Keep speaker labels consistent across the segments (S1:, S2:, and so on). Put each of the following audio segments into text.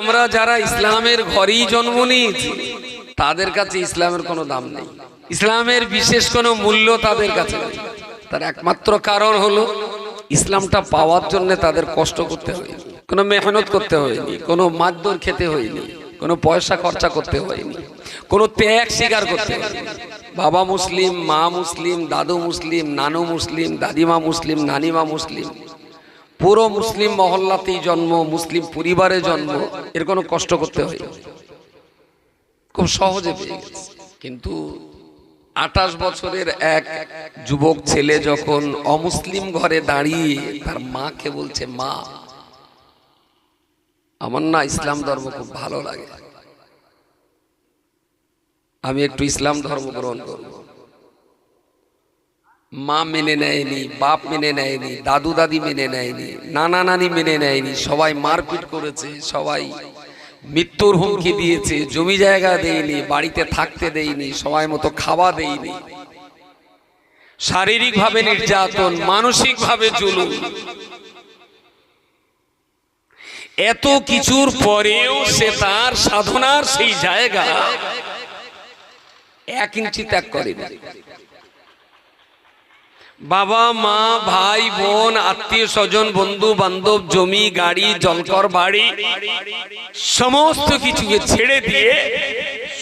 S1: আমরা যারা ইসলামের ঘরেই জন্ম নিয়েছি, তাদের কাছে ইসলামের কোনো দাম নেই। ইসলামের বিশেষ কোনো মূল্য তাদের কাছে তার একমাত্র কারণ হলো, ইসলামটা পাওয়ার জন্য তাদের কষ্ট করতে হয়নি, কোনো মেহনত করতে হয়নি, কোনো মারধর খেতে হয়নি, কোনো পয়সা খরচা করতে হয়নি, কোনো ত্যাগ স্বীকার করতে হয়নি। বাবা মুসলিম, মা মুসলিম, দাদু মুসলিম, নানু মুসলিম, দাদিমা মুসলিম, নানিমা মুসলিম পুরো মুসলিম মহল্লাতেই জন্ম, মুসলিম পরিবারে জন্ম, এর কোনো কষ্ট করতে হয়। খুব সহজে কিন্তু আঠাশ বছরের এক যুবক ছেলে যখন অমুসলিম ঘরে দাঁড়িয়ে তার মাকে বলছে, মা, আমার না ইসলাম ধর্ম খুব ভালো লাগে। আমি একটু ইসলাম ধর্ম গ্রহণ করব। মা মেনে নেয়নি, বাপ মেনে নেয়নি, দাদু দাদি মেনে নেয়নি, নানা নানি মেনে নেয়নি, সবাই মারপিট করেছে, সবাই মৃত্যুর হুমকি দিয়েছে, জমি জায়গা দেয়নি, বাড়িতে থাকতে দেয়নি সবাই মতো খাওয়া দেয়নি। শারীরিকভাবে নির্যাতন, মানসিকভাবে জুলুম। এত কিছুর পরেও সে তার সাধনার সেই জায়গা এক ইঞ্চি ত্যাগ করেনি। বাবা, মা, ভাই, বোন, আত্মীয় স্বজন, বন্ধু, বান্ধব, জমি, গাড়ি, জলকর, বাড়ি, সমস্ত কিছুকে ছেড়ে দিয়ে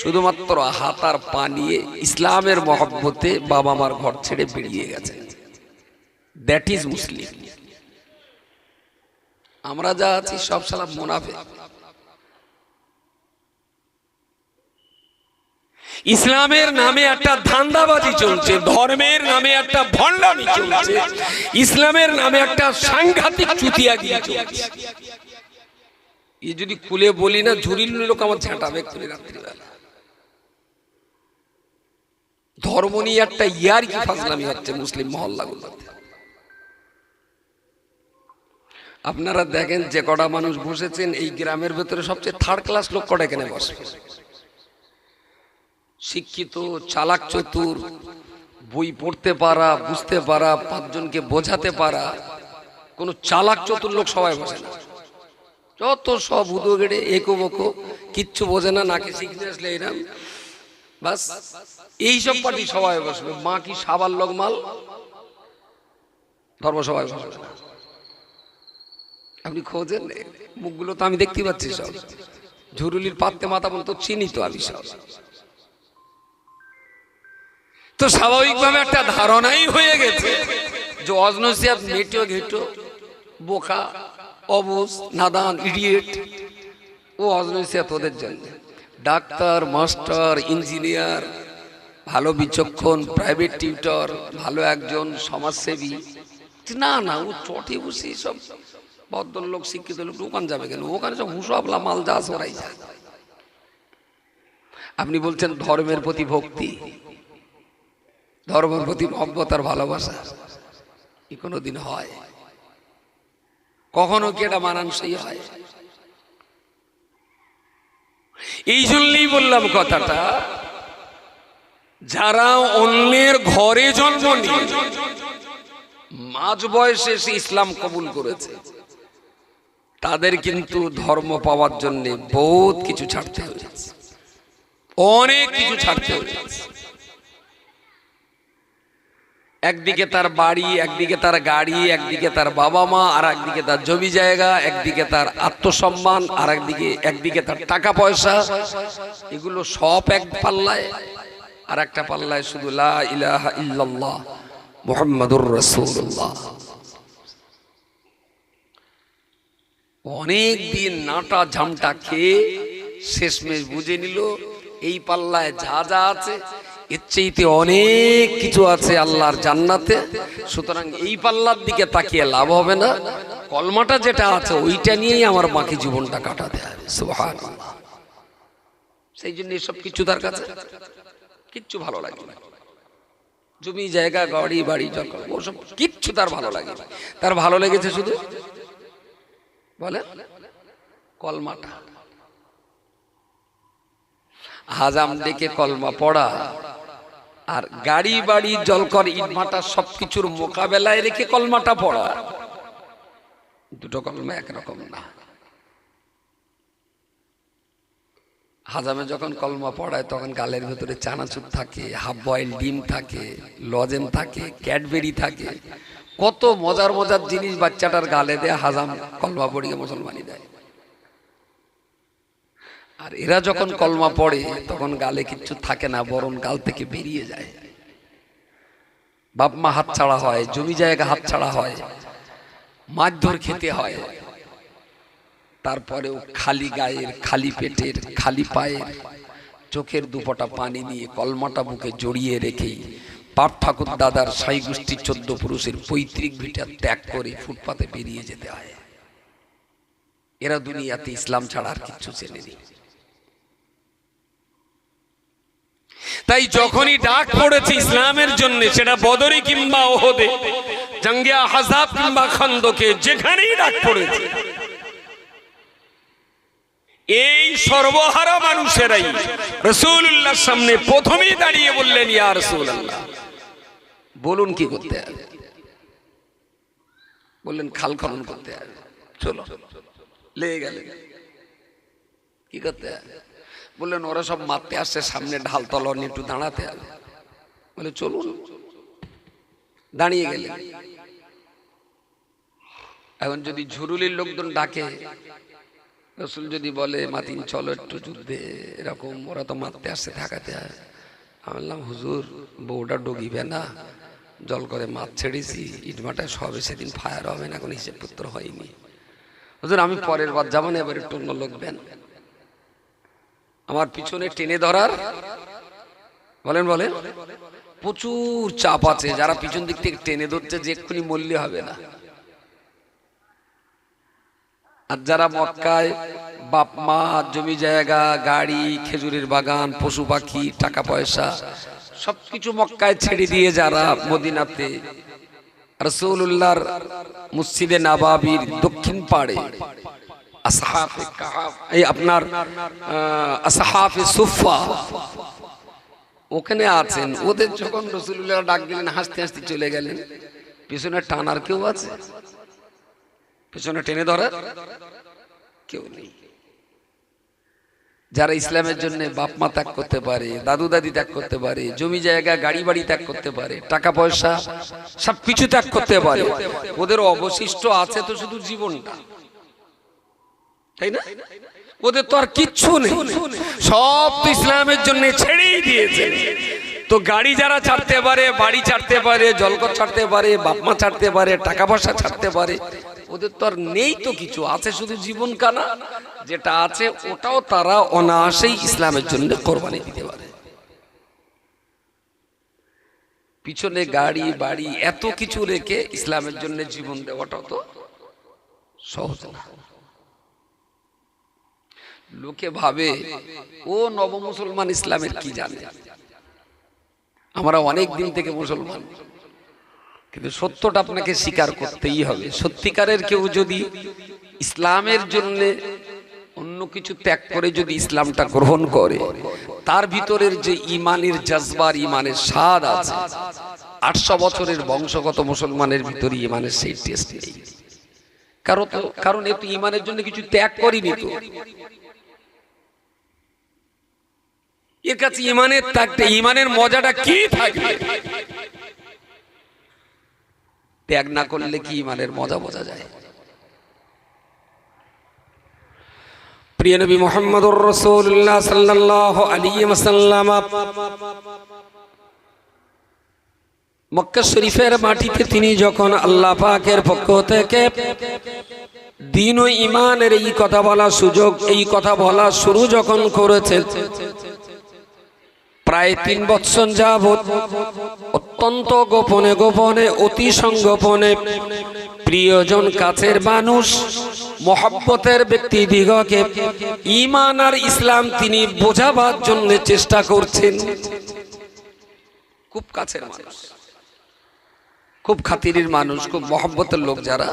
S1: শুধুমাত্র হাতার পা নিয়ে ইসলামের মহব্বতে বাবা মার ঘর ছেড়ে বেরিয়ে গেছে। দ্যাট ইজ মুসলিম আমরা যা আছি সব সালা মুনাফে ইসলামের নামে একটা ধান্দাবাজি চলছে, ধর্মের নামে একটা ভণ্ডামি চলছে, ইসলামের নামে একটা সাংঘাতিক চুতিয়াগিরি চলছে। এ যদি খুলে বলি না ঝুরিল লোক আমার ঝাঁটাবে খুলে রাত্রিবেলা। ধর্ম নিয়ে একটা ইয়ার কি ফাজলামি হচ্ছে মুসলিম মহল্লাগুলোতে। আপনারা দেখেন যে কটা মানুষ বসেছেন, এই গ্রামের ভেতরে সবচেয়ে থার্ড ক্লাস লোক কটা এখানে বসে? শিক্ষিত, চালাক চতুর, বই পড়তে পারা, বুঝতে পারা, পাঁচজনকে বোঝাতে পারা, কোনো চালাক চতুর লোক সবাই বসে না। যত সব উদো গেড়ে একো বকো কিচ্ছু বোঝে না, নাকে শিখতে আসলে এরাম বাস, এইসব পার্টি সবাই বসবে মা কি সাবার লোক মাল ধর্ম সবাই বসবে না। আপনি খোঁজেন, মুখগুলো তো আমি দেখতে পাচ্ছি সব। ঝুরুলির পাত্তে মাথা বলতো চিনি তো আমি সব। তো স্বাভাবিকভাবে একটা ধারণাই হয়ে গেছে যে অজনসিয়াত মেটো ঘেটো, বোকা, অবুজ, নাদান, ইডিয়েট, ও অজনসিয়াত ওদের জন্য। ডাক্তার, মাস্টার, ইঞ্জিনিয়ার, ভালো বিচক্ষণ, প্রাইভেট টিউটর, ভালো একজন সমাজসেবী। না না, ও চটে বসে সব ভদ্রলোক, শিক্ষিত লোক ওখানে যাবে কেন? ওখানে সব হুসাবলা মাল যা ওরাই যায় আপনি বলছেন ধর্মের প্রতি ভক্তি। ধর্মের প্রতি মহব্বত আর ভালোবাসা কি কোনোদিন হয়? কখনো কি এটা মানানসই হয়? এই জন্যই বললাম কথাটা, যারা অন্যের ঘরে জন্ম নিয়ে মাঝ বয়সে সে ইসলাম কবুল করেছে, তাদের কিন্তু ধর্ম পাওয়ার জন্য বহুত কিছু ছাড়তে হয়েছে। অনেক কিছু ছাড়তে হয়েছে। একদিকে তার বাড়ি, একদিকে তার গাড়ি, একদিকে তার বাবা মা, আর একদিকে তার জমি জায়গা, একদিকে তার আত্মসম্মান, আর একদিকে একদিকে তার টাকা পয়সা। এগুলো সব এক পাল্লায়, আর একটা পাল্লায় শুধু মুহাম্মাদুর রাসূলুল্লাহ। অনেক দিন নাটা ঝামটা খেয়ে শেষমেশ বুঝে নিল, এই পাল্লায় যা যা আছে চাইতে অনেক কিছু আছে আল্লাহর জান্নাতে। সুতরাং এই পাল্লার দিকে তাকিয়ে লাভ হবে না। কলমাটা যেটা আছে, ওইটা নিয়েই আমার বাকি জীবনটা কাটাতে হবে। সুবহান সেই জন্য এসব কিছু তার কাছে কিচ্ছু ভালো লাগে না। জমি, জায়গা, গাড়ি, বাড়ি, জঙ্গল ওসব কিচ্ছু তার ভালো লাগে না। তার ভালো লেগেছে শুধু? বলে কলমাটা। হাজাম ডেকে কলমা পড়া। আর গাড়ি বাড়ি জলকর ইটভাটা সবকিছুর মোকাবেলায় রেখে কলমাটা পড়া। দুটো কলমা একরকম না। হাজামে যখন কলমা পড়ায়, তখন গালের ভেতরে চানাচুর থাকে, হাফ বয়েল ডিম থাকে, লজেন থাকে, ক্যাডবেরি থাকে। কত মজার মজার জিনিস বাচ্চাটার গালে দেয় হাজাম কলমা পড়িয়ে মুসলমানি দেয়। আর এরা যখন কলমা পড়ে তখন গালে কিচ্ছু থাকে না বরং গাল থেকে বেরিয়ে যায়। বাপ মা হাত ছাড়া হয় জমি জায়গা হাত ছাড়া হয় মারধর খেতে হয়। তারপরেও খালি গায়ের খালি পেটের খালি পায়ের চোখের দুপটা পানি নিয়ে কলমাটা বুকে জড়িয়ে রেখেই পাপ ঠাকুর দাদার সাই গোষ্ঠীর চোদ্দ পুরুষের পৈতৃক ভিটা ত্যাগ করে ফুটপাতে বেরিয়ে যেতে হয়। এরা দুনিয়াতে ইসলাম ছাড়া আর কিচ্ছু চেনেনি তাই যখনই ডাক পড়েছে ইসলামের জন্য, সেটা বদরি কিংবা ওহদে, জাঙ্গিয়া হাজাব কিংবা খন্দকে, যেখানেই ডাক পড়েছে। এই সর্বহারা মানুষেরাই রসুল্লাহর সামনে প্রথমেই দাঁড়িয়ে বললেন, ইয়া রসুল্লাহ বলুন কি করতে হবে? বললেন, খাল খনন করতে হবে। চলো, লেগে গেলে। কি করতে হবে? বললেন, ওরা সব মারতে আসছে, সামনে ঢাল তলন একটু দাঁড়াতে বলে, চলুন। দাঁড়িয়ে গেলে এখন যদি ঝুরুলির লোকজন ডাকে, রসুল যদি বলে, মাতিন, চলো একটু যুদ্ধে। এরকম ওরা তো মারতে আসছে হয় আমি বললাম, হুজুর, বউটা ডগিবে না। জল করে মাছ ছেড়েছি ইটমাটায় সবে সেদিন ফায়ার হবে না, কোনো হিসেবপত্র হয়নি। হুজুর, আমি পরের বার যাব না, এবার একটু অন্য লোক দেন। আমার পিছনে টেনে ধরার। বলেন বলেন। প্রচুর চাপ আছে, যারা পিছন দিক থেকে টেনে ধরছে যে এক্ষুনি মূল্য হবে না। আর যারা মক্কায় বাপ, মা, জমি জায়গা, গাড়ি, খেজুরের বাগান, পশু পাখি, টাকা পয়সা, সবকিছু মক্কায় ছেড়ে দিয়ে যারা মদিনাতে রসুল্লাহর মুসজিদে নাবাবির দক্ষিণ পাড়ে এই সুফা ওখানে আছেন। ওদের যখন রসুল্লাহ ডাক দিলেন, হাসতে হাসতে চলে গেলেন। পিছনে টানার কেউ আছে? পেছনে টেনে ধরার কেউ নেই। যারা ইসলামের জন্য বাপ মা ত্যাগ করতে পারে, দাদু দাদি ত্যাগ করতে পারে, জমি জায়গা, গাড়ি বাড়ি ত্যাগ করতে পারে, টাকা পয়সা সব কিছু ত্যাগ করতে পারে, ওদের অবশিষ্ট আছে তো শুধু জীবনটা। তাই না? ওদের তো আর কিচ্ছু নেই। সব তো ইসলামের জন্য ছেড়েই দিয়েছে। তো গাড়ি যারা ছাড়তে পারে, বাড়ি ছাড়তে পারে, জলকর ছাড়তে পারে বাপমা ছাড়তে পারে, টাকা পয়সা ছাড়তে পারে, ওদের তো আর নেই তো কিছু। আছে শুধু জীবন কানা, যেটা আছে ওটাও তারা অনায়াসেই ইসলামের জন্য কোরবানি দিতে পারে। পিছনে গাড়ি, বাড়ি, এত কিছু রেখে ইসলামের জন্য জীবন দেওয়াটাও তো সহজ না। লোকে ভাবে, ও নব মুসলমান ইসলামের কি জানে? আমরা অনেক দিন থেকে মুসলমান। কিন্তু সত্যটা আপনাকে স্বীকার করতেই হবে। সত্যিকারের কেউ যদি ইসলামের জন্য অন্য কিছু ত্যাগ করে যদি ইসলামটা গ্রহণ করে, তার ভিতরের যে ইমানের জজবার, ইমানের স্বাদ আছে, আটশো বছরের বংশগত মুসলমানের ভিতরে ইমানের সেই টেস্ট নেই। কারণ তো কারণ এ ইমানের জন্য কিছু ত্যাগ করিনি তো। এর কাছে ইমানের থাকতে ইমানের মজাটা কি থাকবে? ত্যাগ না করলে কি ইমানের মজা বোঝা যায়? প্রিয় নবী মোহাম্মদুর রাসূলুল্লাহ সাল্লাল্লাহু আলাইহি ওয়াসাল্লাম মক্কা শরীফের মাটিতে তিনি যখন আল্লাহ পাকের পক্ষ থেকে দিন ও ইমানের এই কথা বলা সুযোগ, এই কথা বলা শুরু যখন করেছে প্রায় তিন বৎসর যাবৎ অত্যন্ত গোপনে গোপনে, অতি সংগোপনে প্রিয়জন কাছের মানুষ, মহব্বতের ব্যক্তি দিগকে ইমান আর ইসলাম তিনি বোঝাবার জন্য চেষ্টা করছেন। খুব কাছের মানুষ। খুব খাতিরের মানুষ, খুব মহব্বতের লোক যারা,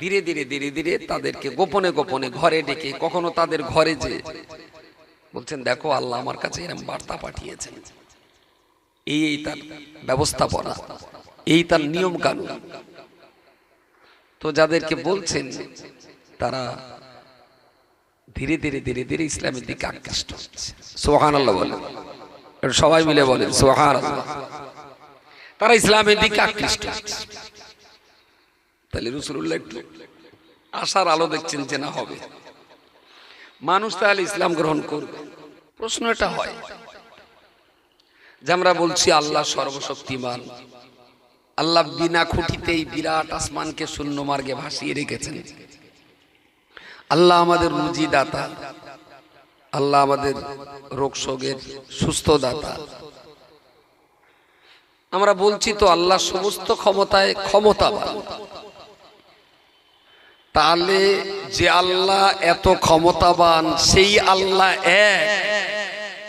S1: ধীরে ধীরে ধীরে ধীরে তাদেরকে গোপনে গোপনে ঘরে ডেকে কখনো তাদের ঘরে যে বলছেন, দেখো আল্লাহ আমার কাছে এরকম বার্তা পাঠিয়েছেন। এই এই তার ব্যবস্থাপনা, এই তার নিয়ম কানুন তো যাদেরকে বলছেন, তারা ধীরে ধীরে ধীরে ধীরে ইসলামের দিকে আকৃষ্ট হচ্ছে। সোহান আল্লাহ বলেন। সবাই মিলে বলেন সোহান আল্লাহ তারা ইসলামের দিকে আকৃষ্ট। তাহলে রসুল্লাহ একটু আশার আলো দেখছেন যে না হবে। মানুষ তাহলে ইসলাম গ্রহণ করবে। প্রশ্ন এটা হয় যে আমরা বলছি আল্লাহ সর্বশক্তিমান। আল্লাহ বিনা খুঁটিতেই বিরাট আসমানকে শূন্য মার্গে ভাসিয়ে রেখেছেন। আল্লাহ আমাদের রুজি দাতা আল্লাহ আমাদের রোগ সুস্থ দাতা আমরা বলছি তো আল্লাহ সমস্ত ক্ষমতায় ক্ষমতাবান। তাহলে যে আল্লাহ এত ক্ষমতাবান, সেই আল্লাহ এক।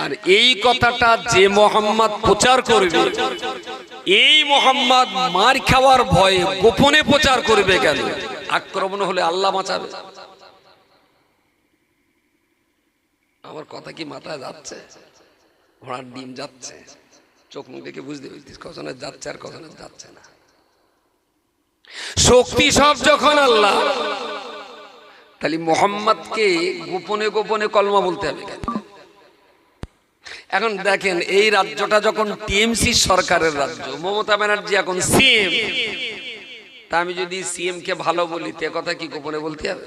S1: আর এই কথাটা যে মোহাম্মদ প্রচার করবে, এই মোহাম্মদ মার খাওয়ার ভয়ে গোপনে প্রচার করবে কেন? আক্রমণ হলে আল্লাহ বাঁচাবে। আমার কথা কি মাথায় যাচ্ছে? ঘোড়ার ডিম যাচ্ছে? চোখ মুখ দেখে বুঝতে পারছিস কখনো যাচ্ছে আর কখনো যাচ্ছে না। শক্তি সব যখন আল্লাহ। তাহলে মোহাম্মদকে গোপনে গোপনে কলমা বলতে হবে এখন দেখেন এই রাজ্যটা যখন টিএমসি সরকারের রাজ্য মমতা ব্যানার্জি এখন সিএম। তা আমি যদি সিএম কে ভালো বলি তে কথা কি গোপনে বলতে হবে?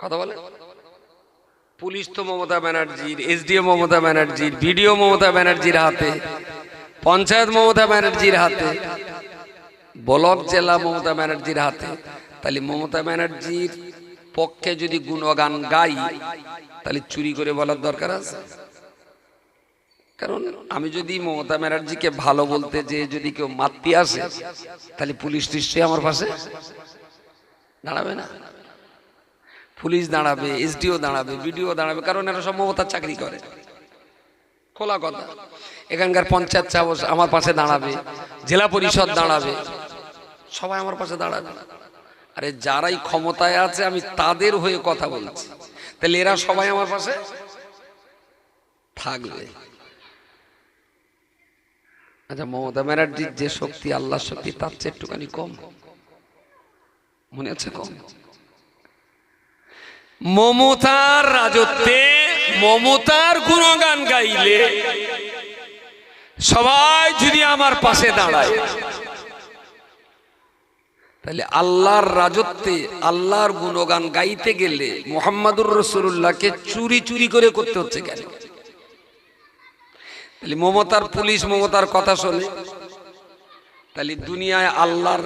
S1: কথা বলে? পুলিশ তো মমতা ব্যানার্জির, এসডিও মমতা ব্যানার্জির বিডিও মমতা ব্যানার্জির হাতে, পঞ্চায়েত মমতা ব্যানার্জির হাতে, ব্লক জেলা মমতা ব্যানার্জির হাতে। তাহলে মমতা ব্যানার্জির পক্ষে যদি গুণগান গাই, তাহলে চুরি করে বলার দরকার আছে? কারণ আমি যদি মমতা ব্যানার্জিকে ভালো বলতে যে যদি কেউ মাততে আসে, তাহলে পুলিশ নিশ্চয়ই আমার পাশে। দাঁড়াবে না? পুলিশ দাঁড়াবে, এসডিও দাঁড়াবে, বিডিও দাঁড়াবে, কারণ এরা মমতার চাকরি করে। খোলা কথা। এখানকার পঞ্চায়েত চাবস আমার পাশে দাঁড়াবে, জেলা পরিষদ দাঁড়াবে, সবাই আমার পাশে দাঁড়াবে। আরে যারাই ক্ষমতায় আছে, আমি তাদের হয়ে কথা বলছি। তাহলে এরা সবাই আমার পাশে থাকবে। আচ্ছা মমতা ব্যানার্জির যে শক্তি, আল্লাহর শক্তি, তার চেয়ে একটুখানি কম। মনে আছে কম? মমতার রাজত্বে মমতার গুণগান গাইলে সবাই যদি আমার পাশে দাঁড়ায়, তাহলে আল্লাহর রাজত্বে আল্লাহর গুণগান গাইতে গেলে মোহাম্মদুর রসুল্লাহকে চুরি চুরি করে করতে হচ্ছে কেন? তাহলে মমতার পুলিশ মমতার কথা শোনে, তাহলে দুনিয়ায় আল্লাহর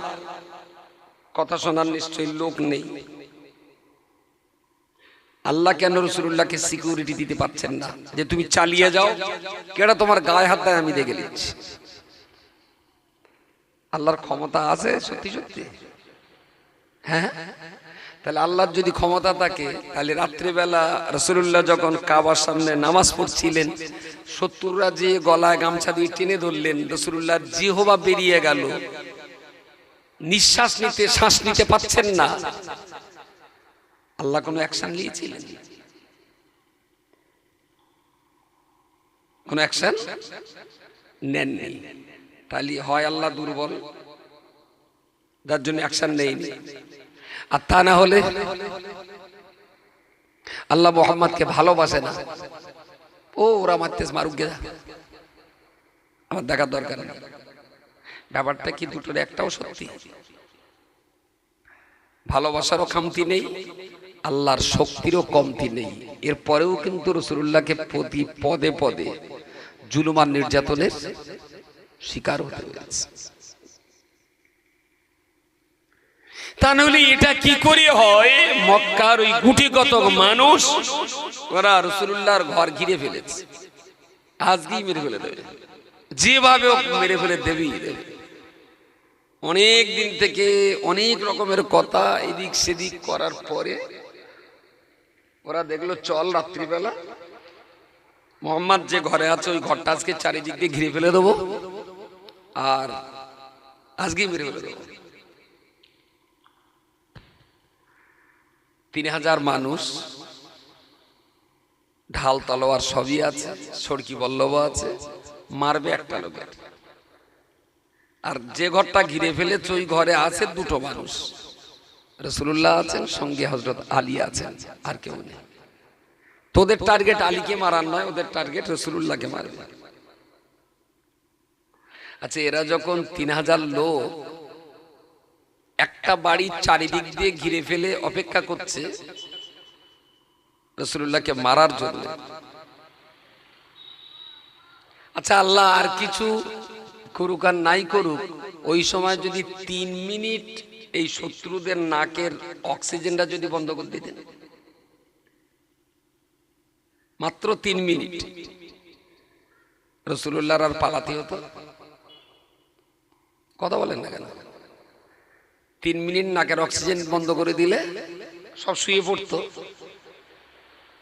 S1: কথা শোনার নিশ্চয়ই লোক নেই। আল্লাহ কেন রসুল্লাহকে সিকিউরিটি দিতে পারছেন না? যে তুমি চালিয়ে যাও। কেডা তোমার গায়ে হাত দেয় আমি দেখে নিচ্ছি আল্লাহর ক্ষমতা আছে সত্যি সত্যি। হ্যাঁ? তাহলে আল্লাহর যদি ক্ষমতা থাকে, তাহলে রাত্রিবেলা রসুল্লাহ যখন কাবার সামনে নামাজ পড়ছিলেন শত্রুরা যে গলায় গামছা দিয়ে টেনে ধরলেন রসুল্লাহ জিহবা বেরিয়ে গেল। নিঃশ্বাস নিতে, শ্বাস নিতে পাচ্ছেন না। আল্লাহ কোনো অ্যাকশন নিয়েছিলেন? কোন অ্যাকশন নেন তাহলে হয় আল্লাহ দুর্বল, যার জন্য অ্যাকশন নেয়নি। আর তা না হলে আল্লাহ মোহাম্মদকে ভালোবাসে না। ও ওরা মারতেস মারুক গেদা। আমার দেখার দরকার নেই। ব্যাপারটা কি দুটোর একটাও সত্যি? ভালোবাসারও খামতি নেই। আল্লাহর শক্তিরও কমতি নেই। এরপরেও কিন্তু রসুল্লাহকে প্রতি পদে পদে জুলুমান নির্যাতনের শিকার হতে হয়েছে। এটা কি করে হয়? মানুষ, ওরা ঘর ঘিরে ফেলেছে। আজকেই মেরে ফেলে দেবে। যেভাবে মেরে ফেলে দেবে। অনেক দিন থেকে অনেক রকমের কথা এদিক সেদিক করার পরে ওরা দেখল চল রাত্রিবেলা। মোহাম্মদ যে ঘরে আছে, ওই ঘরটা আজকে চারিদিক দিয়ে ঘিরে ফেলে দেবো। আর আজকেই মেরে ফেলে দেবো। তিন হাজার মানুষ, ঢাল তলোয়ার সবই আছে, সড়কি বল্লভ আছে, মারবে একটা লোকের। আর যে ঘরটা ঘিরে ফেলেছে, ওই ঘরে আছে দুটো মানুষ। রসুল্লাহ আছেন, সঙ্গে হজরত আলী আছেন, আর কেউ নেই। তোদের টার্গেট আলীকে মারার নয়, ওদের টার্গেট রসুল্লাহকে মারবে। আচ্ছা এরা যখন তিন হাজার লোক একটা বাড়ির চারিদিক দিয়ে ঘিরে ফেলে অপেক্ষা করছে রসুল্লাহকে মারার জন্য। আচ্ছা আল্লাহ আর কিছু করুক আর নাই করুক, ওই সময় যদি তিন মিনিট এই শত্রুদের নাকের অক্সিজেনটা যদি বন্ধ করে দিতেন। মাত্র তিন মিনিট। রসুল্লাহর আর পালাতে হতো। কথা বলেন না কেন? তিন মিনিট নাকের অক্সিজেন বন্ধ করে দিলে সব শুয়ে পড়তো।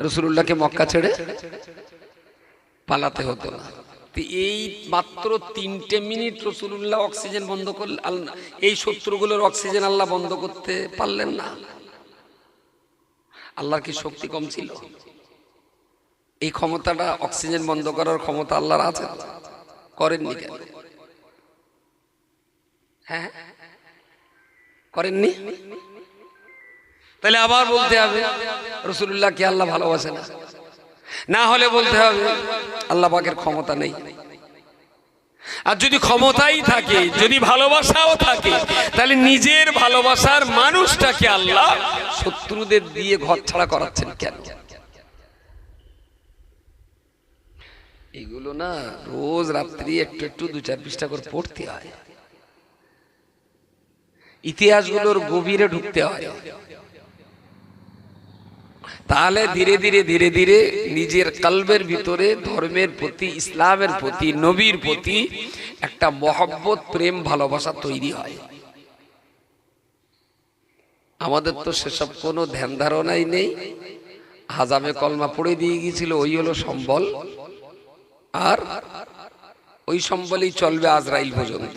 S1: রসুল্লাহকে মক্কা ছেড়ে পালাতে হতো না। এই মাত্র তিনটে মিনিট রসুল্লাহ অক্সিজেন বন্ধ করলে এই শত্রুগুলোর অক্সিজেন আল্লাহ বন্ধ করতে পারলেন না। আল্লাহর কি শক্তি কম ছিল? এই ক্ষমতাটা, অক্সিজেন বন্ধ করার ক্ষমতা আল্লাহর আছে? করেননি কেন? হ্যাঁ করেননি? তাহলে আবার বলতে হবে রসুল্লাহ কি আল্লাহ ভালোবাসে না? না হলে বলতে হবে, আল্লাহ পাকের ক্ষমতা নেই। আর যদি ক্ষমতাই থাকে, যদি ভালোবাসাও থাকে, তাহলে নিজের ভালোবাসার মানুষটাকে আল্লাহ শত্রুদের দিয়ে ঘর ছাড়া করাচ্ছেন কেন? এগুলো না রোজ রাত্রি একটু একটু দু চার পৃষ্ঠা করে পড়তে হয়। ইতিহাসগুলোর গভীরে ঢুকতে হয়। তাহলে ধীরে ধীরে ধীরে ধীরে নিজের কালবের ভিতরে ধর্মের প্রতি, ইসলামের প্রতি, নবীর প্রতি একটা মহব্বত, প্রেম, ভালোবাসা তৈরি হয়। আমাদের তো সেসব কোনো ধ্যান ধারণাই নেই। হাজামে কলমা পড়ে দিয়ে গিয়েছিল, ওই হলো সম্বল। আর ওই সম্বলই চলবে আজরাইল পর্যন্ত।